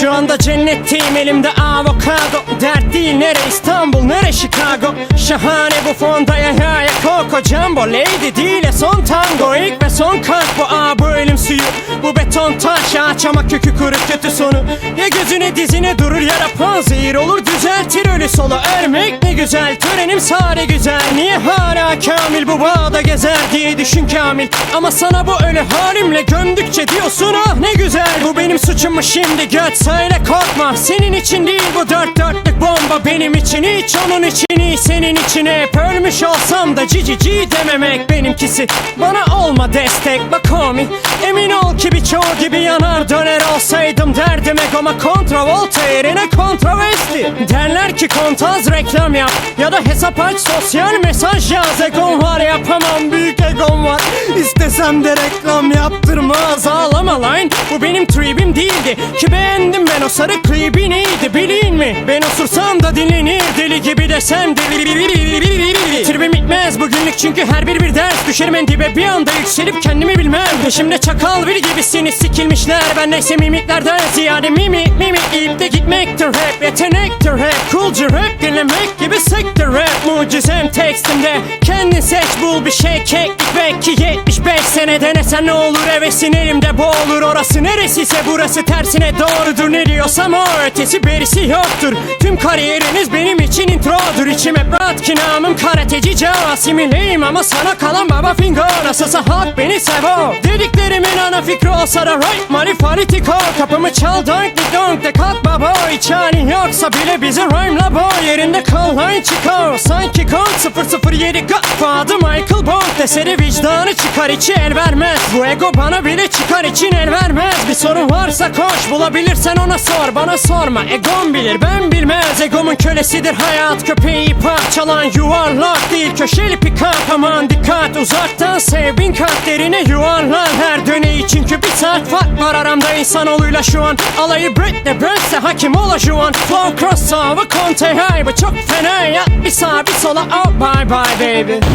Şu anda cennetteyim elimde avokado. Dert değil nere İstanbul nere Chicago? Şahane bu fonda ya ya ya Coco Jumbo. Lady değil ya son tango. İlk ve son kalk bu aa bu ama kökü kuru kötü sonu. Ya gözüne dizine durur ya da panzehir olur. Düzeltir ölü solu ermek ne güzel. Törenim sare güzel. Niye hala kamil bu bağda gezer diye düşün kamil. Ama sana bu ölü halimle gömdükçe diyorsun ah ne güzel. Bu benim suçum mu şimdi? Göt söyle korkma. Senin için değil bu dört dörtlük bomba benim için. Hiç onun için senin için hep Ölmüş olsam da cici ci dememek benimkisi. Bana olma destek bak homie. Emin ol ki birçoğu gibi yanar döner olsaydım derdim egoma. Kontravolta yerine kontroversi Derler ki kontaz reklam yap ya da hesap aç sosyal mesaj yaz. Egom var yapamam büyük egom var. İstesem de reklam yaptırmaz. Ağlama lan Bu benim tribim değildi. Ki beğendim ben o sarı klibi neydi bilin mi? Ben osursam da dinlenir deli gibi desem de Bye. Tribim bitmez bugünlük çünkü her bir bir ders. Düşerim en dibe bir anda yükselip kendimi bilmem. Peşimde çakal bir gibisiniz sikilmişler. Ben neyse mimiklerden ziyade mimi mimi. İyip de gitmektir hep yetenektir hep Coolcu rap. Dinlemek gibi sektir rap. Mucizem tekstimde kendin seç bul bir şey. Keklik Belki 75 sene. Denesen ne olur hevesin elimde boğulur Orası neresiyse burası tersine doğrudur. Ne diyorsam o ötesi berisi yoktur. Tüm kariyeriniz benim için introdur. İçim hep rahat ki namım karateci Asimileyim ama sana kalan baba fingo Nasılsa halk beni sevo Dediklerimin ana fikri olsa da right? Marifalitiko Kapımı çal donk di donk de kalk baba Hiç halin yoksa bile bizi rhyme'la bo Yerinde kal lan çıkar. Sanki kong 007 Godfather Michael Bond Deseri vicdanı çıkar içi el vermez. Bu ego bana bile çıkar için el vermez. Bir sorun varsa koş bulabilirsen ona sor. Bana sorma egom bilir ben bilmez. Egomun kölesidir hayat köpeği parçalan Yuvarlak değil. Köşeli pikap aman dikkat. Uzaktan sev bin kat derine saat fark var aramda insanoğluyla şu an. Alayı Britney Burnse hakim ola şu an Flow cross over high bu çok fena ya. Bir sağa bir sola. Oh bye bye baby